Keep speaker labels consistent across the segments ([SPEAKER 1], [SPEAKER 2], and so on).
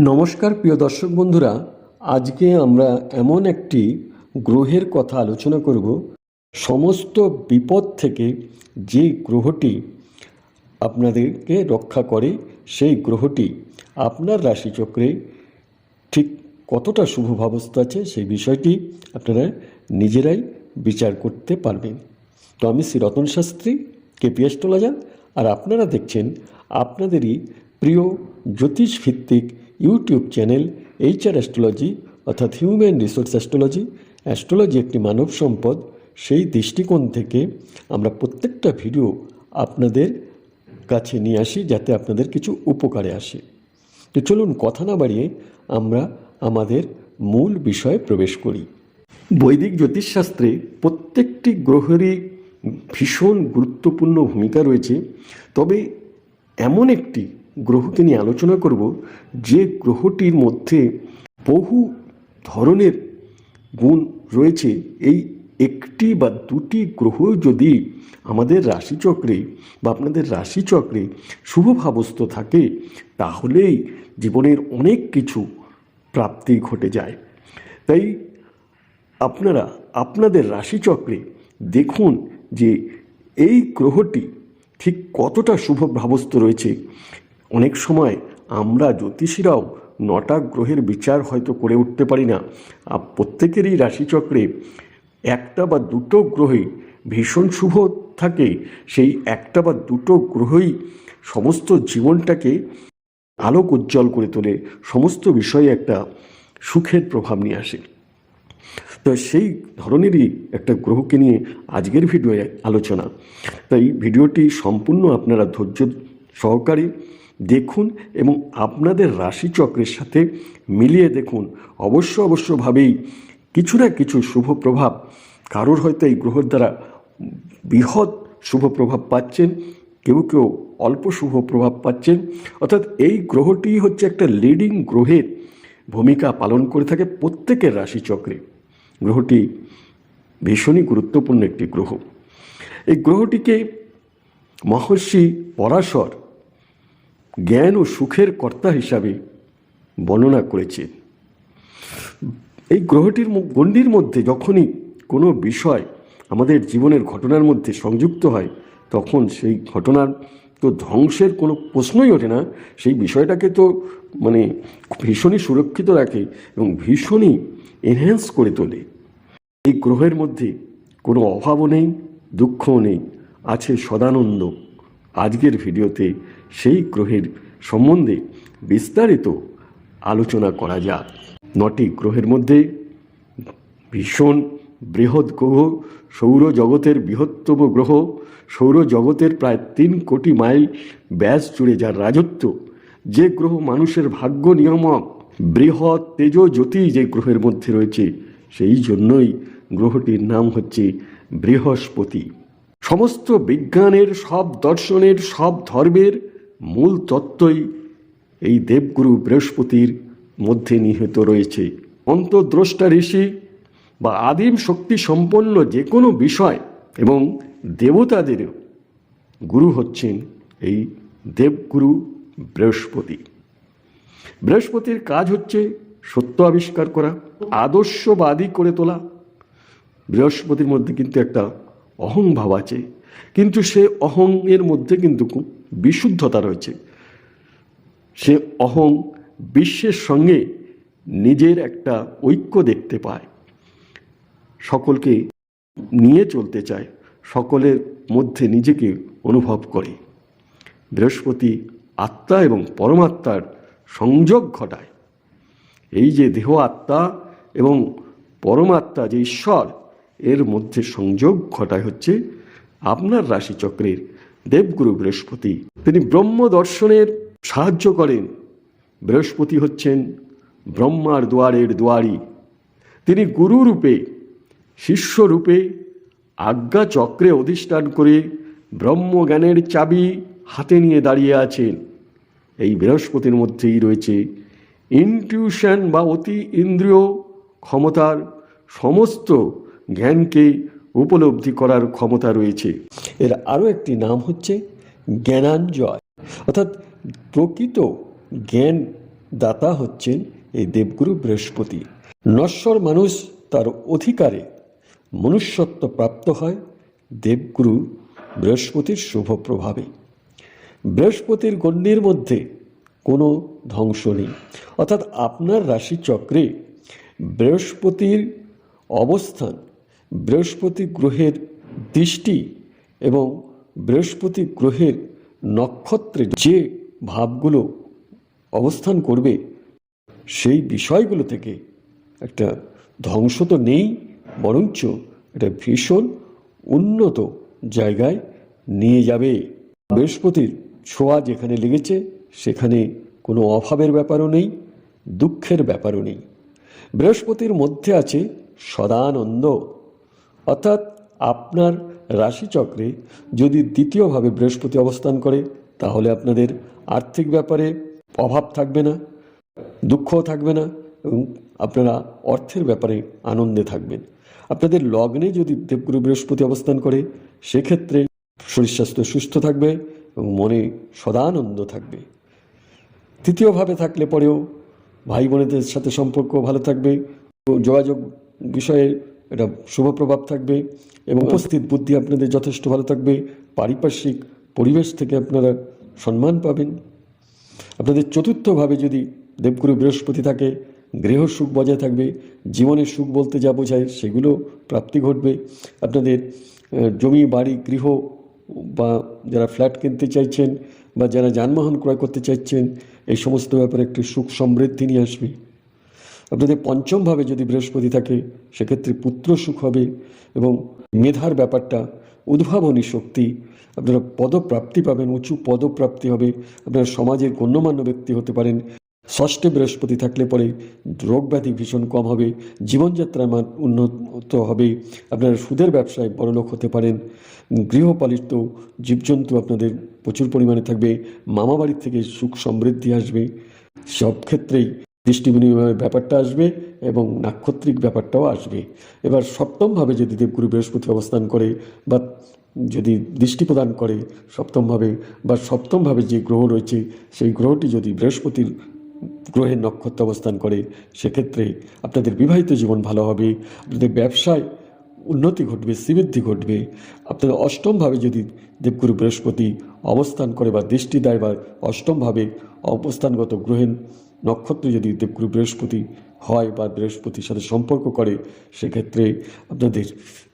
[SPEAKER 1] নমস্কার, প্রিয় দর্শক বন্ধুরা। আজকে আমরা এমন একটি গ্রহের কথা আলোচনা করব। সমস্ত বিপদ থেকে যে গ্রহটি আপনাদেরকে রক্ষা করে, সেই গ্রহটি আপনার রাশিচক্রে ঠিক কতটা শুভ অবস্থা আছে, সেই বিষয়টি আপনারা নিজেরাই বিচার করতে পারবেন। তো আমি শ্রী রতন শাস্ত্রী, কেপি অ্যাস্ট্রোলজার, আর আপনারা দেখছেন আপনাদেরই প্রিয় জ্যোতিষ ভিত্তিক ইউটিউব চ্যানেল এইচআর অ্যাস্ট্রোলজি অর্থাৎ হিউম্যান রিসোর্স অ্যাস্ট্রোলজি অ্যাস্ট্রোলজি একটি মানব সম্পদ। সেই দৃষ্টিকোণ থেকে আমরা প্রত্যেকটা ভিডিও আপনাদের কাছে নিয়ে আসি যাতে আপনাদের কিছু উপকারে আসে। তো চলুন কথা না বাড়িয়ে আমরা আমাদের মূল বিষয়ে প্রবেশ করি। বৈদিক জ্যোতিষশাস্ত্রে প্রত্যেকটি গ্রহেরই ভীষণ গুরুত্বপূর্ণ ভূমিকা রয়েছে। তবে এমন একটি গ্রহকে নিয়ে আলোচনা করব যে গ্রহটির মধ্যে বহু ধরনের গুণ রয়েছে। এই একটি বা দুটি গ্রহ যদি আমাদের রাশিচক্রে বা আপনাদের রাশিচক্রে শুভভাবস্থ থাকে, তাহলেই জীবনের অনেক কিছু প্রাপ্তি ঘটে যায়। তাই আপনারা আপনাদের রাশিচক্রে দেখুন যে এই গ্রহটি ঠিক কতটা শুভভাবস্থ রয়েছে। অনেক সময় আমরা জ্যোতিষীরাও নটা গ্রহের বিচার হয়তো করে উঠতে পারি না। আর প্রত্যেকেরই রাশিচক্রে একটা বা দুটো গ্রহে ভীষণ শুভ থাকে। সেই একটা বা দুটো গ্রহই সমস্ত জীবনটাকে আলোক উজ্জ্বল করে তোলে, সমস্ত বিষয়ে একটা সুখের প্রভাব নিয়ে আসে। তো সেই ধরনেরই একটা গ্রহকে নিয়ে আজকের ভিডিওয়ে আলোচনা। তাই ভিডিওটি সম্পূর্ণ আপনারা ধৈর্য সহকারে দেখুন এবং আপনাদের রাশিচক্রের সাথে মিলিয়ে দেখুন। অবশ্য অবশ্যভাবেই কিছু না কিছু শুভ প্রভাব, কারোর হয়তো এই গ্রহের দ্বারা বৃহৎ শুভ প্রভাব পাচ্ছেন, কেউ কেউ অল্প শুভ প্রভাব পাচ্ছেন। অর্থাৎ এই গ্রহটি হচ্ছে একটা লিডিং গ্রহের ভূমিকা পালন করে থাকে প্রত্যেকের রাশিচক্রে। গ্রহটি ভীষণই গুরুত্বপূর্ণ একটি গ্রহ। এই গ্রহটিকে মহর্ষি পরাশর জ্ঞান ও সুখের কর্তা হিসাবে বর্ণনা করেছে। এই গ্রহটির গণ্ডির মধ্যে যখনই কোনো বিষয় আমাদের জীবনের ঘটনার মধ্যে সংযুক্ত হয়, তখন সেই ঘটনার তো ধ্বংসের কোনো প্রশ্নই ওঠে না। সেই বিষয়টাকে তো মানে ভীষণই সুরক্ষিত রাখে এবং ভীষণই এনহ্যান্স করে তোলে। এই গ্রহের মধ্যে কোনো অভাবও নেই, দুঃখও নেই, আছে সদানন্দ। আজকের ভিডিওতে সেই গ্রহের সম্বন্ধে বিস্তারিত আলোচনা করা যাক। নটি গ্রহের মধ্যে ভীষণ বৃহৎ গ্রহ, সৌরজগতের বৃহত্তম গ্রহ, সৌরজগতের প্রায় তিন কোটি মাইল ব্যাস জুড়ে যার রাজত্ব, যে গ্রহ মানুষের ভাগ্য নিয়ামক, বৃহৎ তেজ জ্যোতি যে গ্রহের মধ্যে রয়েছে, সেই জন্যই গ্রহটির নাম হচ্ছে বৃহস্পতি। সমস্ত বিজ্ঞানের, সব দর্শনের, সব ধর্মের মূল তত্ত্বই এই দেবগুরু বৃহস্পতির মধ্যে নিহিত রয়েছে। অন্তদ্রষ্টা ঋষি বা আদিম শক্তি সম্পন্ন যে কোনো বিষয় এবং দেবতাদেরও গুরু হচ্ছেন এই দেবগুরু বৃহস্পতি। বৃহস্পতির কাজ হচ্ছে সত্য আবিষ্কার করা, আদর্শবাদী করে তোলা। বৃহস্পতির মধ্যে কিন্তু একটা অহং ভাব আছে কিন্তু সে অহং এর মধ্যে কিন্তু বিশুদ্ধতা রয়েছে। সে অহং বিশ্বের সঙ্গে নিজের একটা ঐক্য দেখতে পায়। সকলকে নিয়ে চলতে চায়, সকলের মধ্যে নিজেকে অনুভব করে। বৃহস্পতি আত্মা এবং পরমাত্মার সংযোগ ঘটায়। এই যে দেহ আত্মা এবং পরমাত্মা যে ঈশ্বর এর মধ্যে সংযোগ ঘটায় হচ্ছে আপনার রাশিচক্রের দেবগুরু বৃহস্পতি। তিনি ব্রহ্ম দর্শনের সাহায্য করেন। বৃহস্পতি হচ্ছেন ব্রহ্মার দুয়ারের দুয়ারি। তিনি গুরু রূপে, শিষ্য রূপে আজ্ঞা চক্রে অধিষ্ঠান করে ব্রহ্মজ্ঞানের চাবি হাতে নিয়ে দাঁড়িয়ে আছেন। এই বৃহস্পতির মধ্যেই রয়েছে ইনটিউশন বা অতি ইন্দ্রিয় ক্ষমতার সমস্ত জ্ঞানকে উপলব্ধি করার ক্ষমতা রয়েছে। এর আরও একটি নাম হচ্ছে জ্ঞানাঞ্জয়। অর্থাৎ প্রকৃত জ্ঞান দাতা হচ্ছেন এই দেবগুরু বৃহস্পতি। নশ্বর মানুষ তার অধিকারে মনুষ্যত্ব প্রাপ্ত হয় দেবগুরু বৃহস্পতির শুভ প্রভাবে। বৃহস্পতির গণ্যের মধ্যে কোনো ধ্বংস নেই। অর্থাৎ আপনার রাশিচক্রে বৃহস্পতির অবস্থান বৃহস্পতি গ্রহের দৃষ্টি এবং বৃহস্পতি গ্রহের নক্ষত্রে যে ভাবগুলো অবস্থান করবে, সেই বিষয়গুলো থেকে একটা ধ্বংস তো নেই, বরঞ্চ এটা ভীষণ উন্নত জায়গায় নিয়ে যাবে। বৃহস্পতির ছোঁয়া যেখানে লেগেছে, সেখানে কোনো অভাবের ব্যাপারও নেই, দুঃখের ব্যাপারও নেই। বৃহস্পতির মধ্যে আছে সদানন্দ। অর্থাৎ আপনার রাশিচক্রে যদি দ্বিতীয়ভাবে বৃহস্পতি অবস্থান করে, তাহলে আপনাদের আর্থিক ব্যাপারে অভাব থাকবে না, দুঃখও থাকবে না এবং আপনারা অর্থের ব্যাপারে আনন্দে থাকবেন। আপনাদের লগ্নে যদি দেবগুরু বৃহস্পতি অবস্থান করে, সেক্ষেত্রে শরীর স্বাস্থ্য সুস্থ থাকবে এবং মনে সদানন্দ থাকবে। তৃতীয়ভাবে থাকলে পরেও ভাই বোনেদের সাথে সম্পর্ক ভালো থাকবে। যোগাযোগ বিষয়ে এটা শুভ প্রভাব থাকবে এবং উপস্থিত বুদ্ধি আপনাদের যথেষ্ট ভালো থাকবে পারিপার্শ্বিক পরিবেশ থেকে আপনারা সম্মান পাবেন। আপনাদের চতুর্থভাবে যদি দেবগুরু বৃহস্পতি থাকে গৃহ সুখ বজায় থাকবে জীবনের সুখ বলতে যা বোঝায় সেগুলো প্রাপ্তি ঘটবে। আপনাদের জমি বাড়ি গৃহ বা যারা ফ্ল্যাট কিনতে চাইছেন বা যারা যানবাহন ক্রয় করতে চাইছেন এই সমস্ত ব্যাপারে একটি সুখ সমৃদ্ধি নিয়ে আসবে। আপনাদের পঞ্চমভাবে যদি বৃহস্পতি থাকে, সেক্ষেত্রে পুত্র সুখ হবে এবং মেধার ব্যাপারটা, উদ্ভাবনী শক্তি, আপনারা পদপ্রাপ্তি পাবেন, উঁচু পদপ্রাপ্তি হবে, আপনারা সমাজের গণ্যমান্য ব্যক্তি হতে পারেন। ষষ্ঠে বৃহস্পতি থাকলে পরে রোগ ব্যাধি ভীষণ কম হবে, জীবনযাত্রার মান উন্নত হবে, আপনারা সুদের ব্যবসায় বড়লোক হতে পারেন। গৃহপালিত জীবজন্তু আপনাদের প্রচুর পরিমাণে থাকবে মামা বাড়ির থেকে সুখ সমৃদ্ধি আসবে। সব ক্ষেত্রেই দৃষ্টি বিনিময়ের ব্যাপারটা আসবে এবং নাক্ষত্রিক ব্যাপারটাও আসবে। এবার সপ্তমভাবে যদি দেবগুরু বৃহস্পতি অবস্থান করে বা যদি দৃষ্টি প্রদান করে সপ্তমভাবে বা সপ্তমভাবে যে গ্রহ রয়েছে, সেই গ্রহটি যদি বৃহস্পতির গ্রহের নক্ষত্র অবস্থান করে, সেক্ষেত্রে আপনাদের বিবাহিত জীবন ভালো হবে, আপনাদের ব্যবসায় উন্নতি ঘটবে, শ্রীবৃদ্ধি ঘটবে। আপনাদের অষ্টমভাবে যদি দেবগুরু বৃহস্পতি অবস্থান করে বা দৃষ্টি দেয় বা অষ্টমভাবে অবস্থানগত গ্রহের নক্ষত্র যদি দেবগুরু বৃহস্পতি হয় বা বৃহস্পতির সাথে সম্পর্ক করে, সেক্ষেত্রে আপনাদের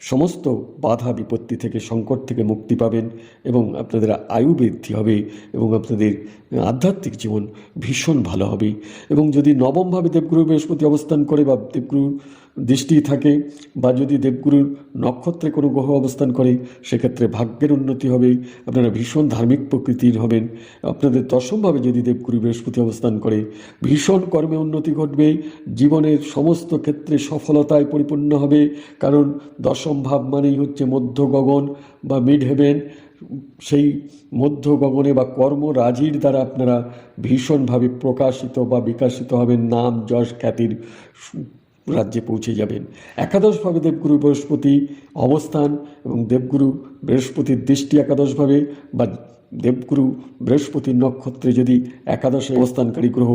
[SPEAKER 1] সমস্ত বাধা বিপত্তি থেকে, সংকট থেকে মুক্তি পাবেন এবং আপনাদের আয়ু বৃদ্ধি হবে এবং আপনাদের আধ্যাত্মিক জীবন ভীষণ ভালো হবে। এবং যদি নবমভাবে দেবগুরু বৃহস্পতি অবস্থান করে বা দেবগুরুর দৃষ্টি থাকে বা যদি দেবগুরুর নক্ষত্রে কোনো গ্রহ অবস্থান করে, সেক্ষেত্রে ভাগ্যের উন্নতি হবে, আপনারা ভীষণ ধার্মিক প্রকৃতির হবেন। আপনাদের দশমভাবে যদি দেবগুরু বৃহস্পতি অবস্থান করে, ভীষণ কর্মে উন্নতি ঘটবে, জীবনের সমস্ত ক্ষেত্রে সফলতায় পরিপূর্ণ হবে। কারণ দশম ভাব মানেই হচ্ছে মধ্য গগন বা মিড হেভেন। সেই মধ্য গগনে বা কর্মরাজির দ্বারা আপনারা ভীষণভাবে প্রকাশিত বা বিকাশিত হবেন নাম, যশ, খ্যাতির রাজ্যে পৌঁছে যাবেন। একাদশভাবে দেবগুরু বৃহস্পতি অবস্থান এবং দেবগুরু বৃহস্পতির দৃষ্টি একাদশভাবে বা দেবগুরু বৃহস্পতির নক্ষত্রে যদি একাদশে অবস্থানকারী গ্রহ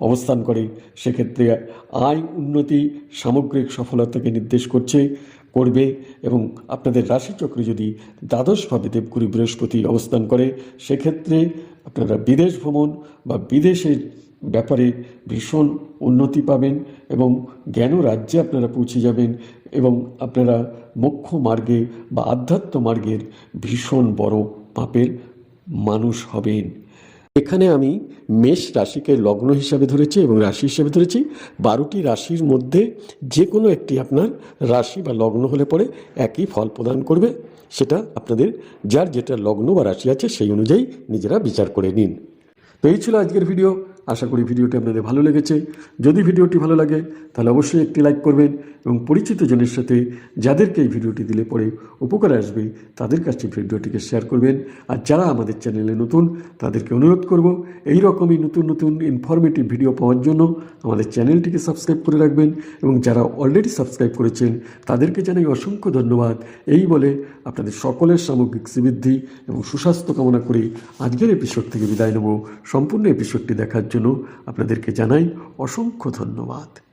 [SPEAKER 1] অবস্থান করে, সেক্ষেত্রে আয় উন্নতি সামগ্রিক সফলতাকে নির্দেশ করছে, করবে এবং আপনাদের রাশিচক্রে যদি দ্বাদশভাবে দেবগুরু বৃহস্পতি অবস্থান করে, সেক্ষেত্রে আপনারা বিদেশ ভ্রমণ বা বিদেশের ব্যাপারে ভীষণ উন্নতি পাবেন এবং জ্ঞান রাজ্যে আপনারা পৌঁছে যাবেন এবং আপনারা মোক্ষ মার্গে বা আধ্যাত্ম মার্গের ভীষণ বড় পাপের মানুষ হবেন। এখানে আমি মেষ রাশিকে লগ্ন হিসাবে ধরেছি এবং রাশি হিসাবে ধরেছি। বারোটি রাশির মধ্যে যে কোনো একটি আপনার রাশি বা লগ্ন হলে পরে একই ফল প্রদান করবে। সেটা আপনাদের যার যেটা লগ্ন বা রাশি আছে সেই অনুযায়ী নিজেরা বিচার করে নিন। তো এই ছিল আজকের ভিডিও। আশা করি ভিডিওটি আপনাদের ভালো লেগেছে। যদি ভিডিওটি ভালো লাগে, তাহলে অবশ্যই একটি লাইক করবেন। এবং পরিচিত জনের সাথে যাদেরকে এই ভিডিওটি দিলে পরে উপকার আসবে, তাদের কাছে ভিডিওটিকে শেয়ার করবেন। আর যারা আমাদের চ্যানেলে নতুন, তাদেরকে অনুরোধ করব এই রকমই নতুন নতুন ইনফরমেটিভ ভিডিও পাওয়ার জন্য আমাদের চ্যানেলটিকে সাবস্ক্রাইব করে রাখবেন এবং যারা অলরেডি সাবস্ক্রাইব করেছেন, তাদেরকে জানাই অসংখ্য ধন্যবাদ। এই বলে আপনাদের সকলের সামগ্রিক শ্রীবৃদ্ধি এবং সুস্বাস্থ্য কামনা করে আজকের এপিসোড থেকে বিদায় নেব। সম্পূর্ণ এপিসোডটি দেখার জন্য আপনাদেরকে জানাই অসংখ্য ধন্যবাদ।